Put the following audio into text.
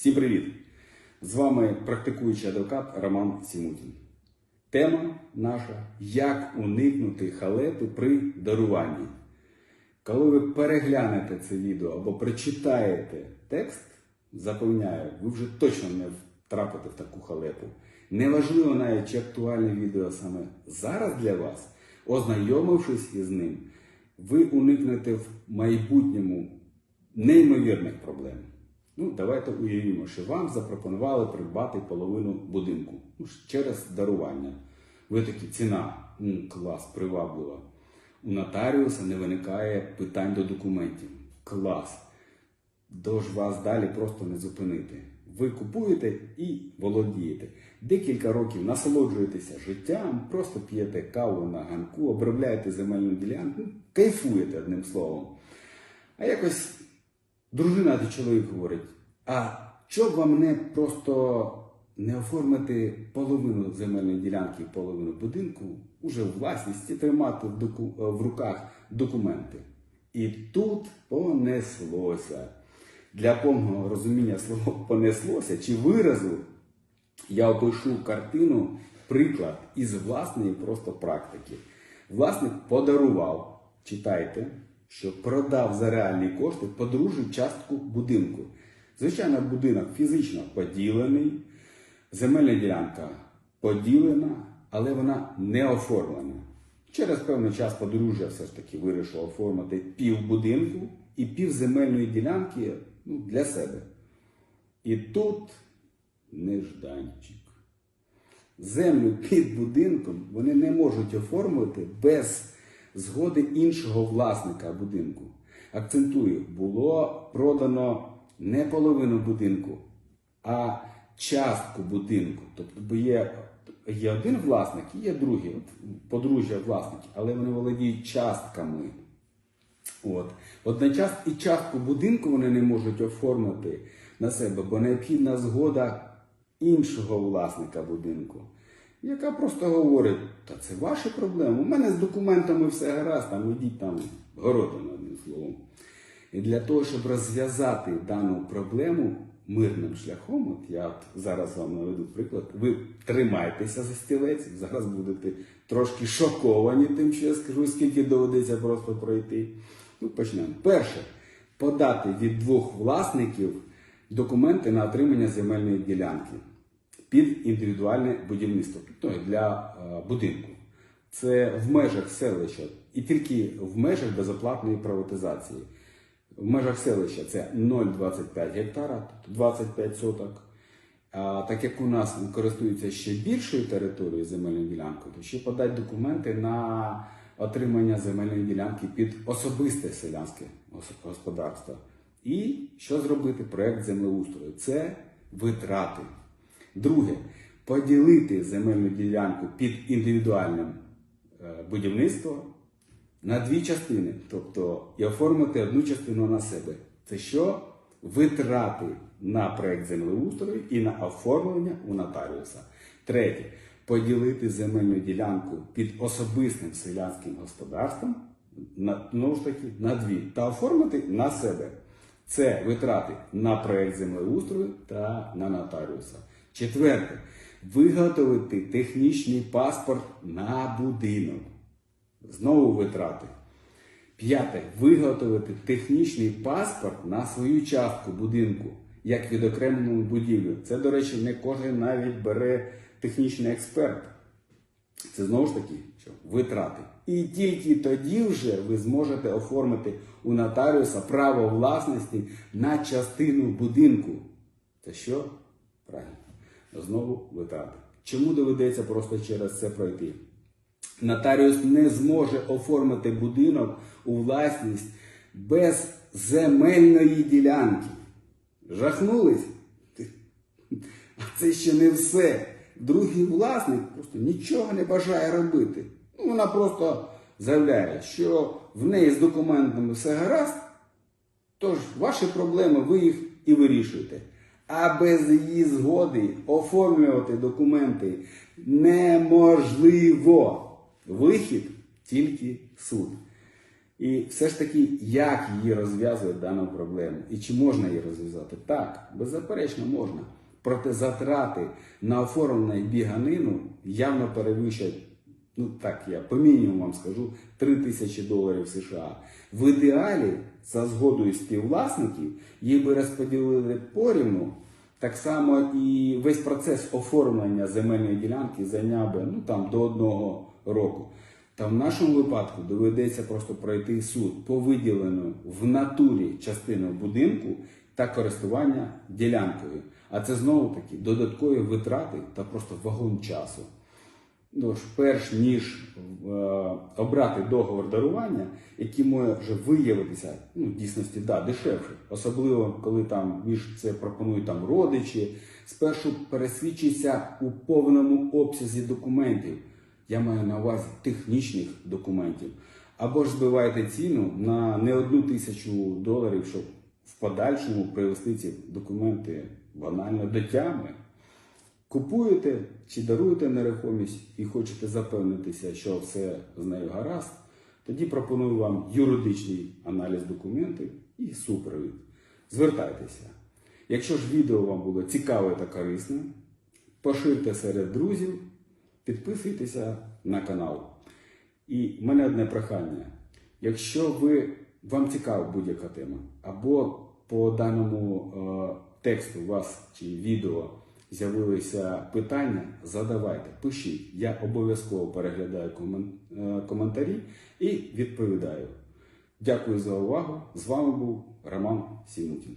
Всім привіт! З вами практикуючий адвокат Роман Сімутін. Тема наша як уникнути халепи при даруванні. Коли ви переглянете це відео або прочитаєте текст, запевняю, ви вже точно не втрапите в таку халепу. Неважливо навіть чи актуальне відео саме зараз для вас, ознайомившись із ним, ви уникнете в майбутньому неймовірних проблем. Ну, давайте уявімо, що вам запропонували придбати половину будинку ну, через дарування. Ви такі ціна, м, клас, приваблива. У нотаріуса не виникає питань до документів. Клас. Тож вас далі просто не зупинити. Ви купуєте і володієте. Декілька років насолоджуєтеся життям, просто п'єте каву на ганку, обробляєте земельну ділянку, кайфуєте одним словом. А якось дружина до чоловік говорить: а б вам не просто не оформити половину земельної ділянки, половину будинку уже в власність і тримати в, доку- в руках документи? І тут понеслося. Для повного розуміння слова понеслося чи виразу я опишу картину, приклад із власної просто практики. Власник подарував, читайте, що продав за реальні кошти подружжю частку будинку. Звичайно, будинок фізично поділений, земельна ділянка поділена, але вона не оформлена. Через певний час подружжя все ж таки вирішило оформити пів будинку і пів земельної ділянки ну, для себе. І тут нежданчик. Землю під будинком вони не можуть оформити без згоди іншого власника будинку. Акцентую, було продано не половину будинку, а частку будинку. Тобто є, є один власник і є другий, от, подружжя власники, але вони володіють частками. От. Одночас і частку будинку вони не можуть оформити на себе, бо необхідна згода іншого власника будинку, яка просто говорить, та це ваші проблеми. У мене з документами все гаразд, там ідіть там городину, одним словом. І для того, щоб розв'язати дану проблему мирним шляхом, от я зараз вам наведу приклад, ви тримайтеся за стілець, зараз будете трошки шоковані тим, що я скажу, скільки доведеться просто пройти. Ну, почнемо. Перше, подати від двох власників документи на отримання земельної ділянки під індивідуальне будівництво ну, для е, будинку. Це в межах селища і тільки в межах безоплатної приватизації. В межах селища це 0,25 гектара, тобто 25 соток. А так як у нас користуються ще більшою територією земельної ділянки, то ще подати документи на отримання земельної ділянки під особисте селянське господарство. І що зробити? Проект землеустрою. Це витрати. Друге, поділити земельну ділянку під індивідуальним е, будівництвом на дві частини, тобто і оформити одну частину на себе. Це що? Витрати на проект землеустрою і на оформлення у нотаріуса. Третє. Поділити земельну ділянку під особистим селянським господарством на, знову ж таки, на дві та оформити на себе. Це витрати на проект землеустрою та на нотаріуса. Четверте. Виготовити технічний паспорт на будинок. Знову витрати. П'яте. Виготовити технічний паспорт на свою частку будинку, як відокремлену будівлю. Це, до речі, не кожен навіть бере технічний експерт. Це знову ж таки що? витрати. І тільки тоді вже ви зможете оформити у нотаріуса право власності на частину будинку. Це що? Правильно. Знову витрати. Чому доведеться просто через це пройти? Нотаріус не зможе оформити будинок у власність без земельної ділянки. Жахнулись? А це ще не все. Другий власник просто нічого не бажає робити. Ну, Вона просто заявляє, що в неї з документами все гаразд, тож ваші проблеми ви їх і вирішуєте. А без її згоди оформлювати документи неможливо. Вихід тільки суд. І все ж таки, як її розв'язує дану проблему? І чи можна її розв'язати? Так, беззаперечно можна. Проте затрати на оформлення біганину явно перевищать, ну так я по мінімуму вам скажу, 3 тисячі доларів США. В ідеалі, за згодою співвласників, їх би розподілили порівну. Так само і весь процес оформлення земельної ділянки зайняв би ну, там, до одного року. Та в нашому випадку доведеться просто пройти суд по виділенню в натурі частини будинку та користування ділянкою. А це знову таки додаткові витрати та просто вагон часу. Ну, ж, перш ніж е, обрати договор дарування, який може виявитися ну, в дійсності да, дешевше, особливо коли там між це пропонують там родичі, спершу пересвідчиться у повному обсязі документів. Я маю на увазі технічних документів. Або ж збиваєте ціну на не одну тисячу доларів, щоб в подальшому привести ці документи банально до тями. Купуєте чи даруєте нерухомість і хочете запевнитися, що все з нею гаразд, тоді пропоную вам юридичний аналіз документів і супровід. Звертайтеся. Якщо ж відео вам було цікаве та корисне, поширте серед друзів, підписуйтеся на канал. І в мене одне прохання. Якщо ви, вам цікава будь-яка тема, або по даному е, тексту вас чи відео з'явилися питання, задавайте, пишіть. Я обов'язково переглядаю е, коментарі і відповідаю. Дякую за увагу. З вами був Роман Сімутін.